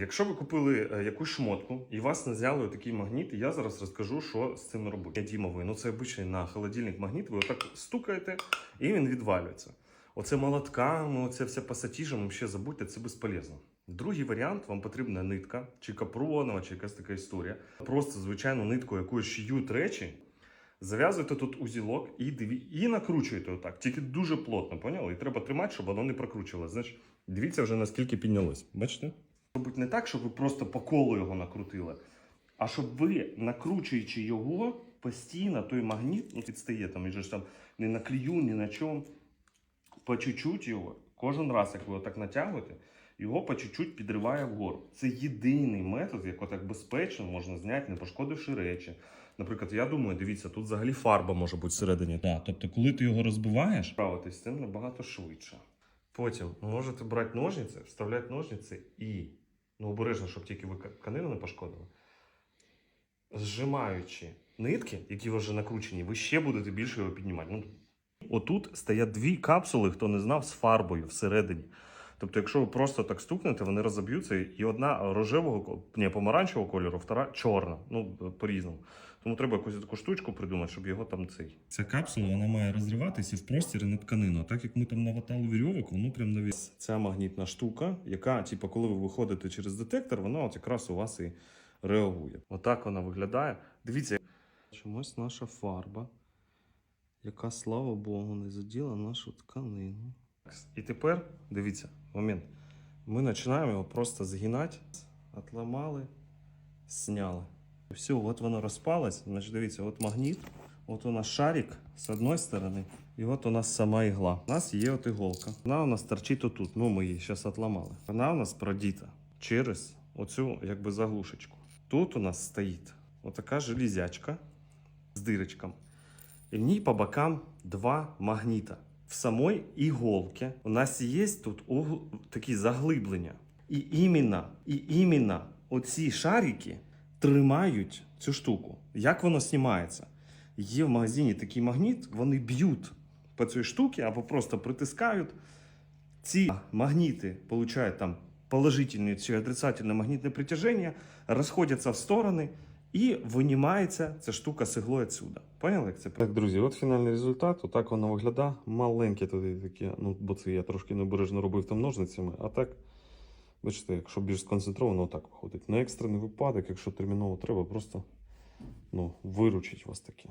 Якщо ви купили е, якусь шмотку і вас не зняли такий магніт, я зараз розкажу, що з цим робити. Дімовий, ну це обичний на холодильник магніт, ви отак стукаєте і він відвалюється. Оце молотками, оце все пасатіжем, ще забудьте, це безполезно. Другий варіант вам потрібна нитка, чи капронова, чи якась така історія. Просто звичайну нитку, якою шиють речі. Зав'язуєте тут узілок і диві... і накручуєте отак. Тільки дуже плотно, поняли? І треба тримати, щоб воно не прокручувалося. Значить, дивіться вже наскільки піднялось. Бачите? Не так, щоб ви просто по колу його накрутили, а щоб ви, накручуючи його, постійно той магніт, ну підстає там, він же ж там не на клею, ні на чому, по чуть-чуть його, кожен раз, як ви його так натягуєте, його по чуть-чуть підриває вгору. Це єдиний метод, як отак безпечно можна зняти, не пошкодивши речі. Наприклад, я думаю, дивіться, тут взагалі фарба може бути всередині. Да, тобто, коли ти його розбиваєш, справитись з цим набагато швидше. Потім можете брати ножниці, вставляти ножниці і, ну обережно, щоб тільки ви тканину не пошкодили. Зжимаючи нитки, які вже накручені, ви ще будете більше його піднімати. Ну, отут стоять дві капсули, хто не знав, з фарбою всередині. Тобто, якщо ви просто так стукнете, вони розоб'ються, і одна рожевого, ні, помаранчевого кольору, втора чорна. Ну, по-різному. Тому треба якусь таку штучку придумати, щоб його там цей. Ця капсула вона має розриватися в простір на тканину. Так як ми там наватали вірьовок, воно прям навіс. Ця магнітна штука, яка, типу, коли ви виходите через детектор, вона от якраз у вас і реагує. Отак вона виглядає. Дивіться, чомусь наша фарба, яка, слава Богу, не заділа нашу тканину. І тепер, дивіться, момент. Ми починаємо його просто згинати, отламали, сняли. Все, от воно розпалось. Значить, дивіться, от магніт, от у нас шарик з одної сторони, і от у нас сама ігла. У нас є от іголка. Вона у нас торчить отут. Ну, ми її зараз отламали. Вона у нас продіта через оцю якби заглушечку. Тут у нас стоїть отака железячка з дирочком. І в ній по бокам два магніта. В самой іголці у нас є тут угл- такі заглиблення. І іменно, і іменно оці шарики тримають цю штуку. Як воно знімається? Є в магазині такий магніт, вони б'ють по цій штуці або просто притискають. Ці магніти получають там положительне чи отрицательне магнітне притяження, розходяться в сторони і винімається ця штука з іглою отсюда. Поняли, як це? Так, друзі, от фінальний результат. Отак воно виглядає. Маленьке туди таке, ну, бо це я трошки необережно робив там ножницями, а так. Бачите, якщо більш сконцентровано, отак виходить. На екстрений випадок, якщо терміново треба, просто ну, виручить вас таке.